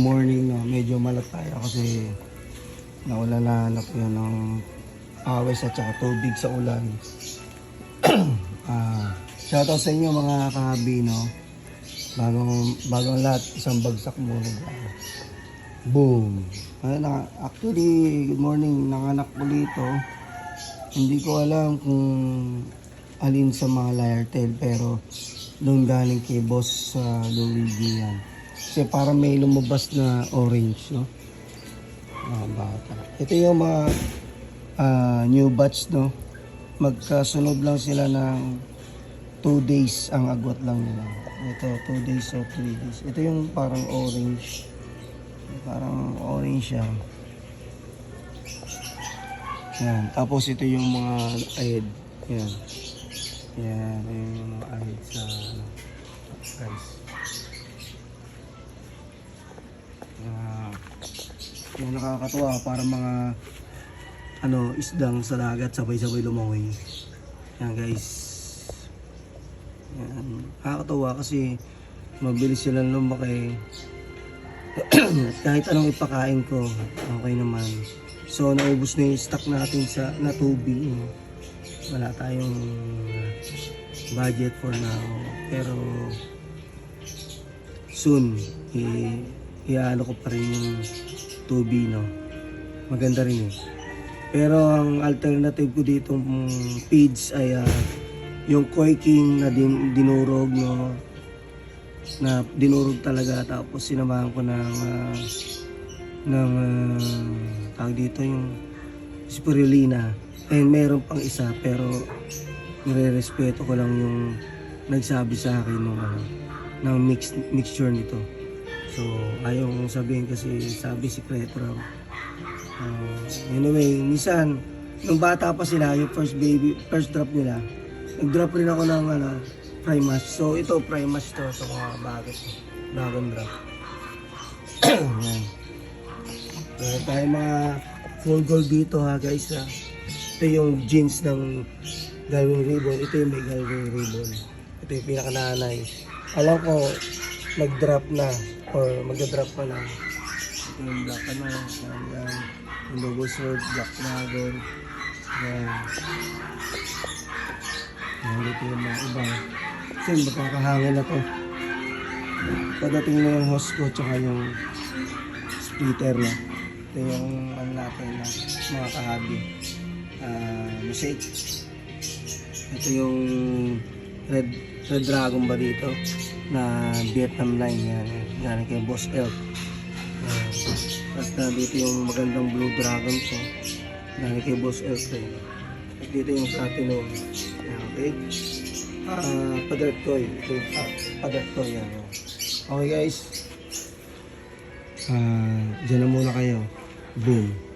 Morning no, medyo malat tayo kasi naulalahan na po yun ng awes at saka tubig sa ulan. ah, shoutout sa inyo mga kahabi no. Bagong, bagong lahat, isang bagsak muna. Boom! Ano actually, good morning, nanganak po dito. Hindi ko alam kung alin sa mga liar tail pero doon galing kay boss sa Luigi yan. Kasi parang may lumabas na orange, no? Mga bata. Ito yung mga ah, new batch, no? Magkasunod lang sila ng 2 days ang agwat lang nila. Ito, 2 days or 3 days. Ito yung parang orange. Parang orange siya. Yan. Tapos ito yung mga ayed. Yan. Yan. Yung mga ayed sa ano, guys. Yung nakakatuwa para mga ano isdang sa dagat sabay-sabay lumangoy. Yan guys. Yan. Nakakatuwa kasi mabilis silang lumaki. Kahit anong ipakain ko, okay naman. So, naubos na yung stock natin sa na tubig. Wala tayong budget for now. Pero, soon, i iano ko pa rin yung tubig, no? Maganda rin eh. Pero ang alternative ko dito feeds ay ah, yung koi king na din, dinurog, no? na dinurog talaga tapos sinamahan ko ng ah, ng ah, tawag dito yung spirulina and meron pang isa pero nire-respeto ko lang yung nagsabi sa akin ng ano ng mix, mixture nito so ayaw kong sabihin kasi sabi sikreto raw Ah, anyway minsan nung bata pa sila yung first baby first drop nila nag-drop rin ako ng ano Primas. So ito Primas to sa mga bagay. Bagong drop. Yan. Meron tayo mga full gold dito ha guys ha. Ito yung jeans ng Galwing Ribbon. Ito yung may Galwing Ribbon. Ito yung pinakananay. Alam ko nag-drop na or mag-drop pa lang. Yung black ano. Yan. Yung logo sword, black dragon. Yan. Yan dito yung mga iba. Kasi magkakahangin na to. Na yung host ko tsaka yung splitter na. Ito yung ano natin na mga kahabi. Ah, mosaic. Ito yung red red dragon ba dito na Vietnam line yan. Galing kay Boss Elk. Yan. At ah, dito yung magandang blue dragon ko. Galing kay Boss Elk rin. At dito yung platinum. Okay? Ah, padat toy. Ito yung ah, padat toy yan. Okay guys. Ah, dyan na muna kayo. Boom.